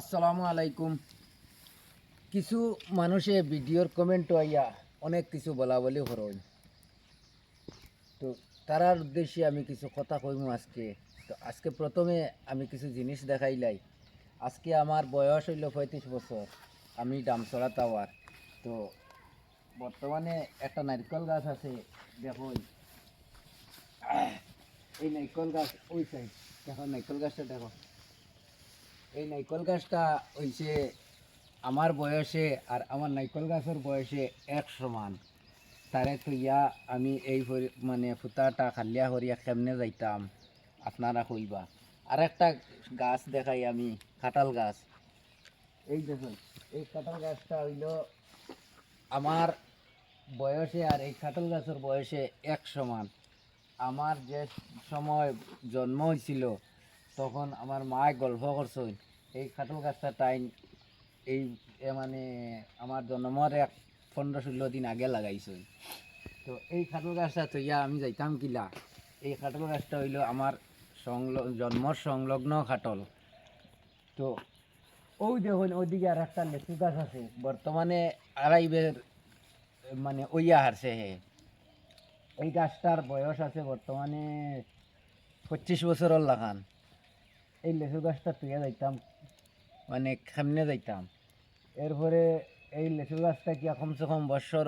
আসসালামু আলাইকুম। কিছু মানুষে ভিডিওর কমেন্ট আইয়া অনেক কিছু বলা বলি হরই। তো তারার উদ্দেশ্যে আমি কিছু কথা কইমু আজকে। তো আজকে প্রথমে আমি কিছু জিনিস দেখাইলাই আজকে আমার বয়স হইল পঁয়ত্রিশ বছর। আমি ডামসরা টাওয়ার। তো বর্তমানে একটা নারকেল গাছ আছে, দেখো এই নারকেল গাছ, ওই সাইড দেখো নারকেল গাছটা দেখো। এই নাইকল গাছটা হইছে আমার বয়সে আর আমার নাইকল গাছের বয়সে এক সমান। তারে থইয়া আমি এই মানে ফুতাটা খালিয়া হরিয়া কেমনে যাইতাম, আপনারা কইবা। আর একটা গাছ দেখাই আমি, কাঁঠাল গাছ। এই দেখুন, এই কাঁঠাল গাছটা হইল আমার বয়সে আর এই কাঁঠাল গাছের বয়সে এক সমান। আমার যে সময় জন্ম হয়েছিল তখন আমার মায় গল্প করছেন এই কাঁঠাল গাছটা টাইম এই মানে আমার জন্মের এক পনেরো ষোলো দিন আগে লাগাইছে তো এই কাঁঠাল গাছটা থইয়া আমি যাইতাম কিলা? এই কাঁঠাল গাছটা হইল আমার সংলগ জন্মর সংলগ্ন কাঠল তো ওই দেখুন, ওইদিকে আর একটা লেচু গাছ আছে, বর্তমানে আড়াই বের মানে ওইয়া হারছে হে। এই গাছটার বয়স আছে বর্তমানে পঁচিশ বছরের লাগান। এই লেচু গাছটা তুইয়া যাইতাম। মানে সামনে যাইতাম? এরপরে এই লেচু গাছটা কি কমসে কম বছর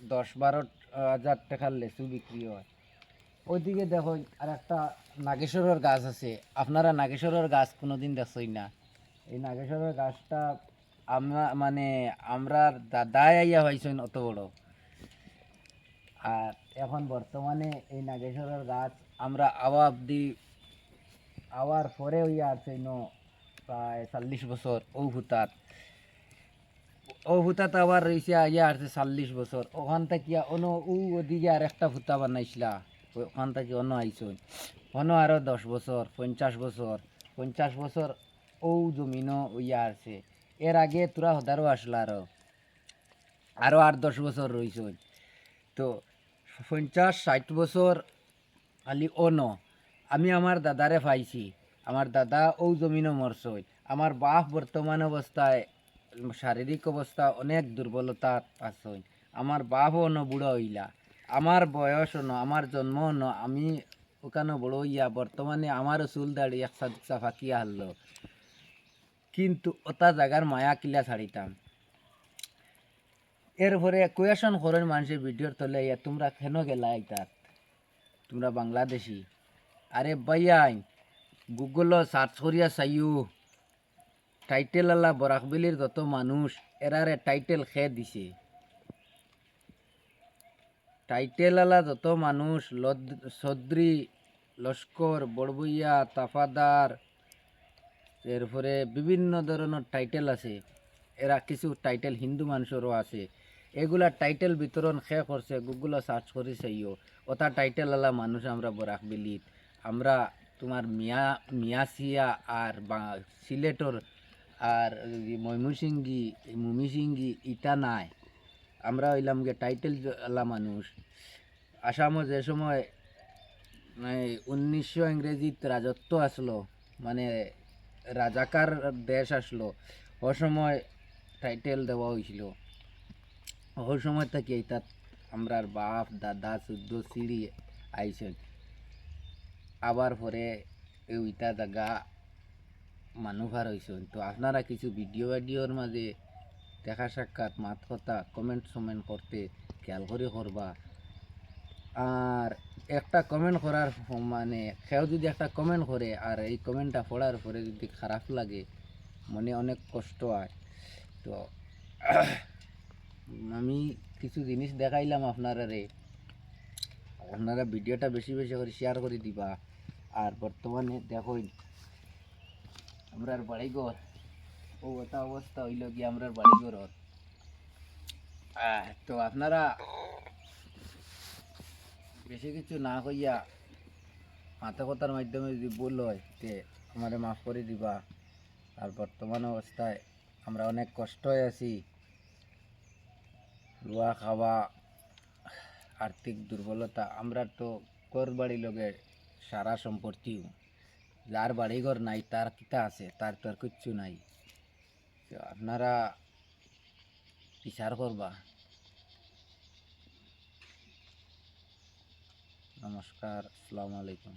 দশ বারো হাজার টাকার লেচু বিক্রি হয়। ওইদিকে দেখো আর একটা নাগেশ্বরের গাছ আছে। আপনারা নাগেশ্বরের গাছ কোনোদিন দেখছই না? এই নাগেশ্বরের গাছটা আমরা মানে আমরা দাদাই আইয়া হয়েছেন অত বড়। আর এখন বর্তমানে এই নাগেশ্বরের গাছ আমরা আওয়া অব্দি আওয়ার পরে হইয়া আছে ন, প্রায় চল্লিশ বছর ও ভূতাত ও ভূতাত আবার রয়েছে ইয়া আছে চল্লিশ বছর। ওখান থেকে অন ও ওদিকে আর একটা ভূতা বানাইছিলা। ওখান থেকে অন্য আইসন অন্য আরও দশ বছর, পঞ্চাশ বছর। পঞ্চাশ বছর ও জমিনও ইয়া আছে। এর আগে তোরা হদারও আসলা আরও আরও আট, দশ বছর রয়েছেন তো পঞ্চাশ, ষাট বছর খালি অন। আমি আমার দাদারে পাইছি। আমার দাদা ও জমিনও মরছই আমার বাপ বর্তমান অবস্থায় শারীরিক অবস্থা অনেক দুর্বলতা আছে। আমার বাপও ন বুড়ো হইলা। আমার বয়স ন আমার জন্ম ন আমি ওখানে বড় হইয়া বর্তমানে আমারও চুল দাড়ি দুকসা ফাঁকিয়া হারলো কিন্তু ওটা জায়গার মায়া কিলা ছাড়িতাম এরপরে কোয়েশন করেন মানুষের ভিডিওর তলে ইয়া তোমরা কেন গেলা এইটাত তোমরা বাংলাদেশি। আরে ভাইয়াই গুগল সার্চ করিয়া চাইও টাইটেল আলা বরাকবিলির যত মানুষ এরারে টাইটেল খেয়ে দিছে। টাইটেল আলা যত মানুষ লদ- সদ্রি লস্কর বড়বইয়া তাফাদার এরপরে বিভিন্ন ধরনের টাইটেল আছে। এরা কিছু টাইটেল হিন্দু মানুষেরও আছে। এগুলা টাইটেল বিতরণ শেষ করছে গুগলে সার্চ করে চাইও ওটা টাইটেল আলা মানুষ আমরা বরাক বিলিত। আমরা তোমার মিয়া, মিয়াসিয়া আর বা- সিলেটর আর ময়মনসিংগি মুমিসিংগি ইটা নাই আমরা হইলাম গে টাইটেল আলা মানুষ। আসামও যে সময় উনিশশো ইংরেজিত রাজত্ব আসলো মানে রাজাকার দেশ আসলো, ও সময় টাইটেল দেওয়া হয়েছিল ওই সময় থেকে এইটা আমরার বাপ, দাদা চোদ্দ সিঁড়ি আইছেন আবার পরে ওইটা জায়গা মানুষ আর হয়েছেন তো আপনারা কিছু ভিডিও ভিডিওর মাঝে দেখা সাক্ষাৎ, মাত কথা কমেন্ট সমেন্ট করতে খেয়াল করে করবা আর একটা কমেন্ট করার মানে কেউ যদি একটা কমেন্ট করে আর এই কমেন্টটা পড়ার পরে যদি খারাপ লাগে, মনে অনেক কষ্ট হয়। তো আমি কিছু জিনিস দেখাইলাম আপনারা রে আপনারা ভিডিওটা বেশি বেশি করে শেয়ার করে দিবা। আর বর্তমানে দেখোই আমরার বাড়িঘর, ও ওটা অবস্থা হইল কি আমরার বাড়িঘর তো আপনারা বেশি কিছু না কইয়া মাথা কথার মাধ্যমে যদি ভুল হয়, তে আমারে মাফ করে দিবা। আর বর্তমান অবস্থায় আমরা অনেক কষ্টই আছি। রোয়া খাওয়া আর্থিক দুর্বলতা, আমরা তো কর বাড়ি লগে সারা সম্পত্তি যার বাড়িঘর নাই, তার কিতা আছে? তার তো আর কিচ্ছু নাই। আপনারা বিচার করবা। নমস্কার, আসসালামু আলাইকুম।